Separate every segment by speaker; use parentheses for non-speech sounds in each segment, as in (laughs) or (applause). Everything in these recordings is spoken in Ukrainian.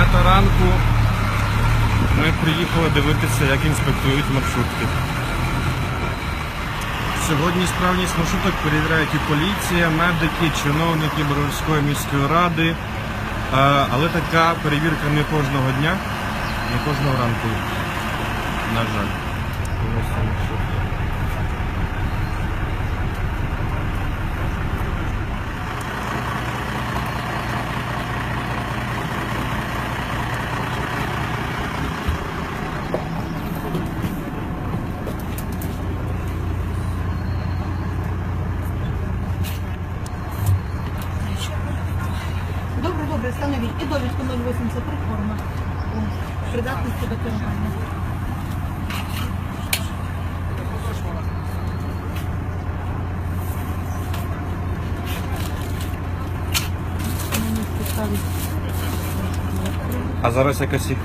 Speaker 1: П'ята ранку ми приїхали дивитися, як інспектують маршрутки. Сьогодні справність маршруток перевіряють і поліція, медики, чиновники Боровської міської ради. Але така перевірка не кожного дня, не кожного ранку. На жаль. Ось це маршрутки.
Speaker 2: Добре, добре, встановіть. І довідку 083 форма. Придатності до керування.
Speaker 1: А зараз якась їх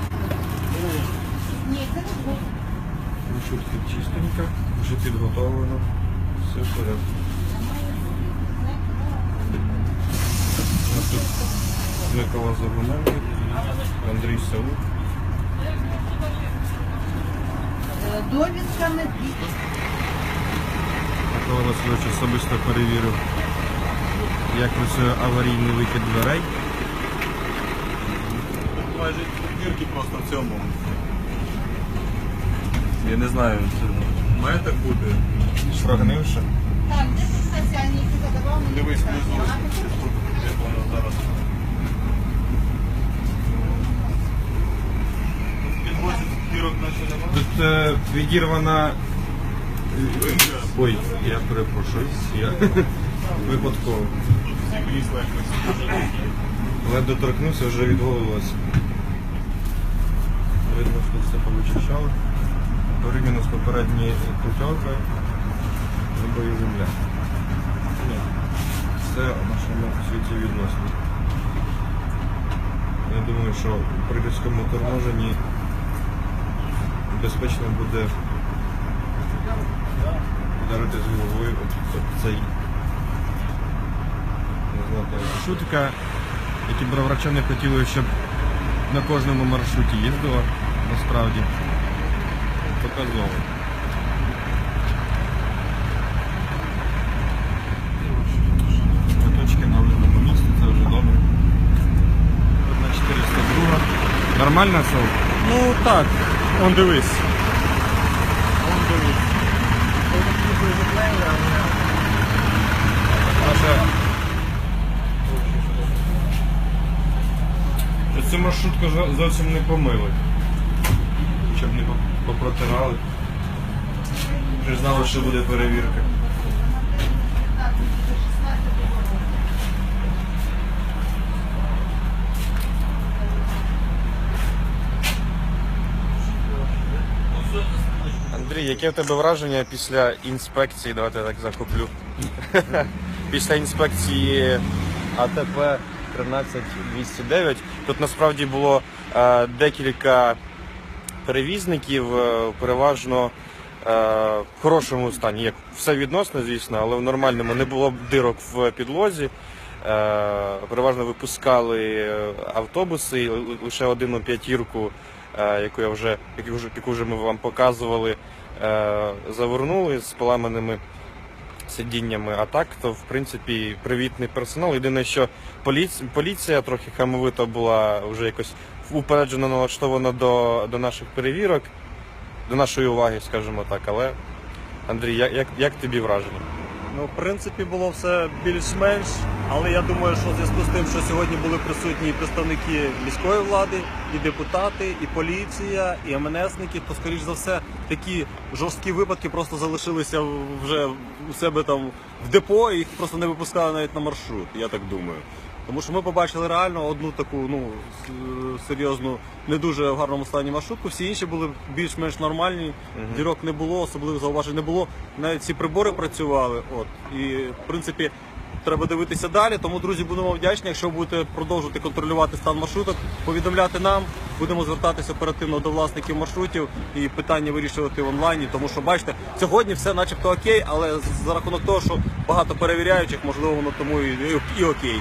Speaker 2: Ні, це не було.
Speaker 1: маршрутки чистенька, вже підготовлено. Все в порядку. А тут Микола Загоненник, Андрій Саук.
Speaker 2: Е, Довідка не
Speaker 1: Микола Васильович особисто перевірив, як працює аварійний вихід дверей.
Speaker 3: Майже дірки просто в цьому. Я не знаю, це має так бути.
Speaker 1: Прогнивши.
Speaker 2: Так, де спеціальні, які задавав мені
Speaker 3: Дивись внизу.
Speaker 2: А,
Speaker 3: Як воно зараз. Підвозять дірок наче немає.
Speaker 1: Тут е, відірвана. Ой, я перепрошую. Я (laughs) випадково. Ледь доторкнувся, вже відголилось. Видно, що все повичищало. Порівняно з попередньою крутьовкою зробою земля. Все в нашому світі відносно. Я думаю, що при різкому торможенні безпечно буде вдарити з головою об цей шутка, які броварчани не хотіли, щоб на кожному маршруті їздила, насправді. Показово. Квиточки на вибраному місці, це вже добре. Одна 402. Нормально це?
Speaker 3: Ну так, он дивись. Он дивись.
Speaker 1: Цю маршрутку зовсім не помили. Щоб не попротирали. Вже знали, що буде перевірка. Андрій, яке в тебе враження після інспекції? Давайте я так захоплю. (laughs) після інспекції АТП 13209. Тут насправді було е, декілька перевізників, е, переважно е, в хорошому стані. Як все відносно, звісно, але в нормальному не було дирок в підлозі. Е, переважно випускали е, автобуси, лише одну п'ятірку, е, яку я вже яку яку вже ми вам показували, е, завернули з поламаними сидіннями. А так, то в принципі привітний персонал. Єдине, що поліція, поліція трохи хамовито була вже якось упереджено налаштована до, до наших перевірок, до нашої уваги, скажімо так. Але Андрій, як, як тобі враження?
Speaker 3: Ну, в принципі, було все більш-менш, але я думаю, що в зв'язку з тим, що сьогодні були присутні і представники міської влади, і депутати, і поліція, і МНСники, то, скоріш за все, такі жорсткі випадки просто залишилися вже у себе там в депо, і їх просто не випускали навіть на маршрут, я так думаю. Тому що ми побачили реально одну таку ну серйозну, не дуже в гарному стані маршрутку. Всі інші були більш-менш нормальні. Дірок не було, особливих зауважень не було. Навіть ці прибори працювали. От і в принципі. Треба дивитися далі, тому друзі будемо вдячні. Якщо будете продовжувати контролювати стан маршруток, повідомляти нам. Будемо звертатися оперативно до власників маршрутів і питання вирішувати в онлайні. Тому що бачите, сьогодні все начебто окей, але за рахунок того, що багато перевіряючих, можливо, воно тому і, і окей.